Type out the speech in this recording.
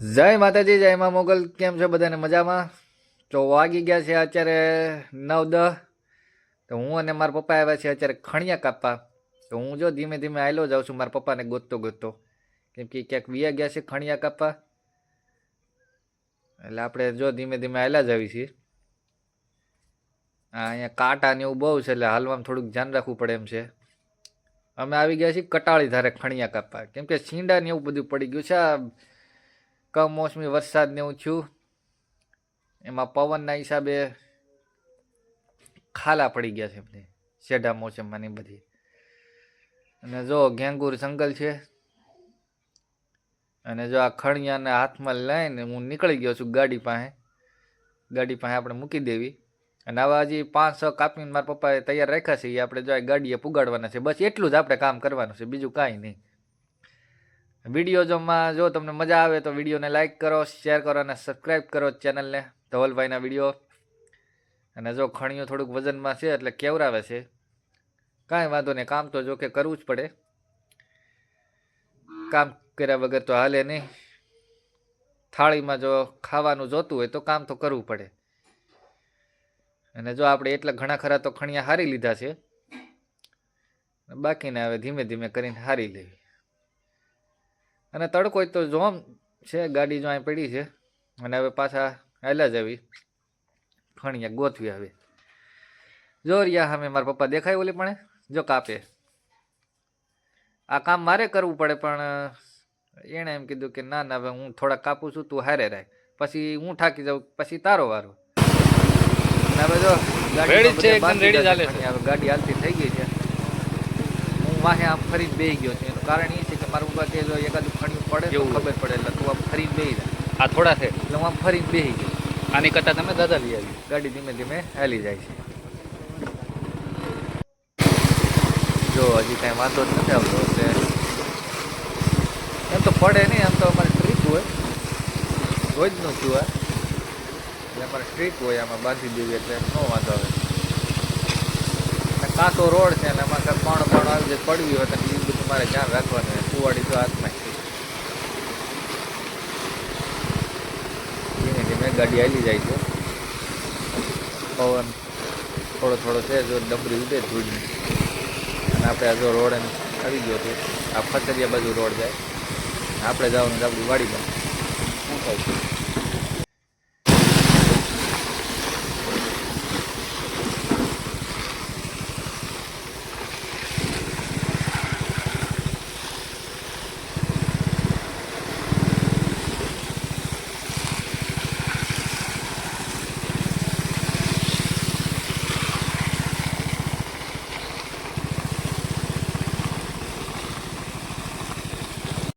જય માતાજી, જય મા મોગલ. કેમ છે બધાને મજામાં? તો વાગી ગયા છે અત્યારે નવ દહ. તો હું અને મારા પપ્પા આવ્યા છે અત્યારે ખણિયા કાપવા. તો હું જો ધીમે ધીમે આવેલો જાઉં છું, મારા પપ્પાને ગોતતો ગોતતો. કેમ કે ક્યાંક વિયા ગયા છે ખણિયા કાપવા. એટલે આપણે જો ધીમે ધીમે આવેલા જ આવી છીએ. આ અહીંયા કાંટા ને એવું બહુ છે, એટલે હાલવામાં થોડુંક ધ્યાન રાખવું પડે એમ છે. અમે આવી ગયા છીએ કટાળી ધારે ખણિયા કાપવા. કેમ કે છીંડા ને એવું બધું પડી ગયું છે કમોસમી વરસાદ ને એવું થયું એમાં પવનના હિસાબે ખાલા પડી ગયા છે એમને શેઢા મોસમમાં ને બધી. અને જો ગેંગુર જંગલ છે, અને જો આ ખણિયાને હાથમાં લઈને હું નીકળી ગયો છું ગાડી પાસે ગાડી પાસે આપણે મૂકી દેવી. અને આવા હજી પાંચ છ કાપીને મારા પપ્પાએ તૈયાર રાખ્યા છે, એ આપણે જો ગાડીએ પુગાડવાના છે, બસ એટલું જ આપણે કામ કરવાનું છે, બીજું કાંઈ નહીં. વીડિયો જોમાં જો તમને મજા આવે તો વિડીયોને લાઇક કરો શેર કરો અને સબસ્ક્રાઈબ કરો ચેનલને ધવલભાઈના વીડિયો. અને જો ખણીઓ થોડુંક વજનમાં છે એટલે કેવરાવે છે. કાંઈ વાંધો નહીં, કામ તો જો કે કરવું જ પડે. કામ કર્યા વગર તો હાલે નહીં. થાળીમાં જો ખાવાનું જોતું હોય તો કામ તો કરવું પડે. અને જો આપણે એટલા ઘણા ખરા તો ખણિયા હારી લીધા છે. બાકીને હવે ધીમે ધીમે કરીને હારી લેવી. અને તડકો તો જોમ છે ગાડી જો અહીં પડી છે. અને હવે પાછા હાલ્યા જવી ફણિયા ગોથવી હવે. જો રિયા સામે મારા પપ્પા દેખાય ઓલી પણ જો કાપે. આ કામ મારે કરવું પડે પણ એણે એમ કીધું કે ના ના હવે હું થોડા કાપું છું તું હારે રાખ પછી હું થાકી જાઉં પછી તારો વારો. અને હવે જો ગાડી હાલતી થઈ ગઈ છે. વાહે આમ ફરી બે ગયો છે. એનું કારણ એ છે કે મારું પપ્પા કે એકાદું ખણિયું પડે એવું. ખબર પડે એટલે તું આમ ફરી બે આ થોડા છે? એટલે હું આમ ફરી બે ગયો. આની કરતાં તમે દાદા લઈ આવી ગાડી ધીમે ધીમે હાલી જાય છે. જો હજી કાંઈ વાંધો જ નથી આવતો એટલે એમ તો પડે નહીં એમ તો અમારે ટ્રીપ હોય. રોજનું છું આ એટલે અમારે સ્ટ્રીટ હોય આમાં બાંધી દેવી એટલે નો વાંધો આવે. કાંટો રોડ છે અને એમાં કાંઈ પાણ પાણ આવી જાય પડવી હોય તો એ બધું મારે ધ્યાન રાખવાનું કુવાડી તો હાથમાં ધીમે ધીમે ગાડી હાલી જાય છે. પવન થોડો થોડો છે, જો ડબરી ઉડે ધૂળની. અને આપણે આ જો રોડ એને આવી ગયો છે. આ ફસરિયા બાજુ રોડ જાય. આપણે જવાનું આપણી વાડીમાં. શું થાય